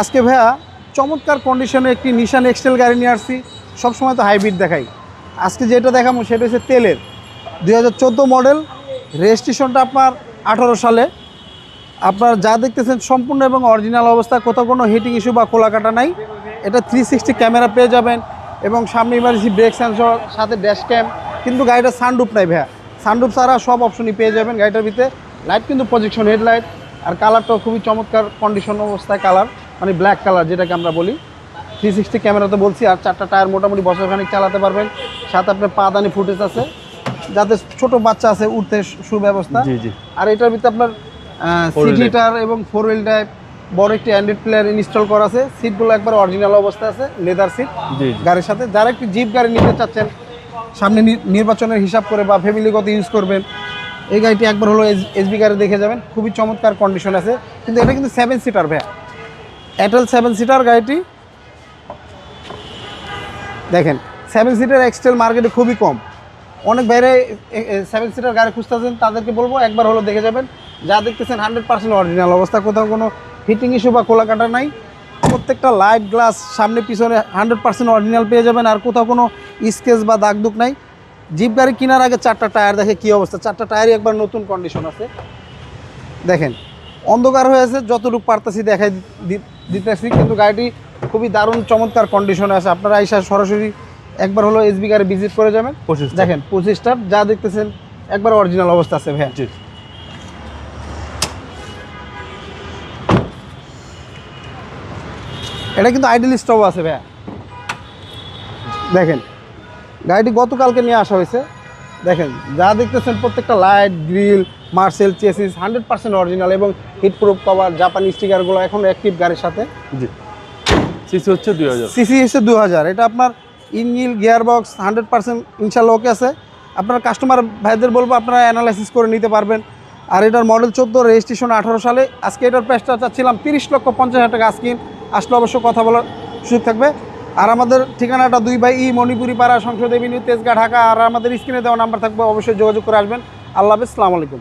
আজকে ভাইয়া চমৎকার কন্ডিশনে একটি নিশান এক্সটেল গাড়ি নিয়ে আসছি। সবসময় তো হাইব্রিড দেখাই। আজকে যেটা দেখাবো সেটা হচ্ছে তেলের। দুই হাজার চোদ্দ মডেল রেজিস্ট্রেশনটা আপনার আঠারো সালে। আপনার যা দেখতেছেন সম্পূর্ণ এবং অরিজিনাল অবস্থা, কোথাও কোনো হিটিং ইস্যু বা খোলা কাটা নাই। এটা থ্রি সিক্সটি ক্যামেরা পেয়ে যাবেন এবং সামনে ইমার্জেন্সি ব্রেক সেন্সর সাথে ড্যাশ ক্যাম কিন্তু গাড়িটা সানরুপ নাই ভাইয়া। সানরুপ ছাড়া সব অপশনই পেয়ে যাবেন গাড়িটার ভিতরে। লাইট কিন্তু প্রজেকশন হেডলাইট আর কালারটাও খুবই চমৎকার কন্ডিশন অবস্থায় কালার মানে ব্ল্যাক কালার যেটাকে আমরা বলি। থ্রি সিক্সটি ক্যামেরাতে বলছি আর চারটা টায়ার মোটামুটি বছরখানিক চালাতে পারবেন। সাথে আপনার পাদানি ফুটেজ আছে। যাতে ছোট বাচ্চা আছে উঠতে সুব্যবস্থা। আর এটার ভিতরে আপনার Four wheel সিট হিটার এবং ফোর হুইল ড্রাইভ বড় একটি অ্যান্ড্রয়েড প্লেয়ার ইনস্টল করা আছে। সিটগুলো একবার অরিজিনাল অবস্থায় আছে লেদার সিট গাড়ির সাথে যারা একটি জিপ গাড়ি নিতে চাচ্ছেন সামনে নির্বাচনের হিসাব করে বা ফ্যামিলিগত ইউজ করবেন এই গাড়িটি একবার হলো এসবি গাড়ি দেখে যাবেন। খুবই চমৎকার কন্ডিশন আছে। কিন্তু এটা কিন্তু সেভেন সিটার ভ্যা এয়ারটেল সেভেন সিটার গাড়িটি। দেখেন সেভেন সিটার এক্সটেল মার্কেটে খুবই কম। অনেক বাইরে সেভেন সিটার গাড়ি খুঁজতেছেন, তাদেরকে বলব একবার হলো দেখে যাবেন। যা দেখতেছেন হান্ড্রেড পার্সেন্ট অরিজিনাল অবস্থা, কোথাও কোনো হিটিং ইস্যু বা কোলা কাটা নাই। প্রত্যেকটা লাইট গ্লাস সামনে পিছনে হান্ড্রেড পার্সেন্ট অরিজিনাল পেয়ে যাবেন, আর কোথাও কোনো স্কেচ বা দাগ দুগ নাই। জিপ গাড়ি কেনার আগে চারটা টায়ার দেখে কী অবস্থা? চারটা টায়ারই একবার নতুন কন্ডিশন আছে। দেখেন, অন্ধকার হয়ে আছে, যতটুকু পারতেছি দেখাই দিতেছি কিন্তু গাড়িটি খুবই দারুণ চমৎকার কন্ডিশনে আছে। আপনারা আইসা সরাসরি একবার হলো এসবি গাড়ি ভিজিট করে যাবেন। পঁচিশ দেখেন পঁচিশটা যা দেখতেছেন একবার অরিজিনাল অবস্থা আছে ভাইয়া। জি। এটা কিন্তু আইডল স্টপ আছে ভাইয়া। দেখেন গাড়িটি গতকালকে নিয়ে আসা হয়েছে। দেখেন যা দেখতেছেন প্রত্যেকটা লাইট গ্রিল মার্সেল চেসিস হান্ড্রেড পার্সেন্ট অরিজিনাল এবং হিট প্রুফ কভার জাপানি স্টিকারগুলো এখন অ্যাক্টিভ গাড়ির সাথে। জি। সিসি হচ্ছে দুই হাজার। সিসি হচ্ছে দু হাজার। এটা আপনার engine gear box hundred percent ইনশাল্লাহ ওকে আছে। আপনার কাস্টমার ভাইদের বলব আপনারা অ্যানালাইসিস করে নিতে পারবেন। আর এটার মডেল চোদ্দ রেজিস্ট্রেশন আঠারো সালে। আজকে এটার প্রাইসটা চাচ্ছিলাম তিরিশ লক্ষ পঞ্চাশ হাজার টাকা আজকে। আসলে অবশ্য কথা বলার সুযোগ থাকবে। আর আমাদের ঠিকানাটা দুই ভাই ই মণিপুরি পাড়া সংসদ এভিনিউ, তেজগা, ঢাকা। আর আমাদের স্ক্রিনে দেওয়া নাম্বার থাকবে, অবশ্যই যোগাযোগ করে আসবেন। আল্লাহ হাফিজ আলাইকুম।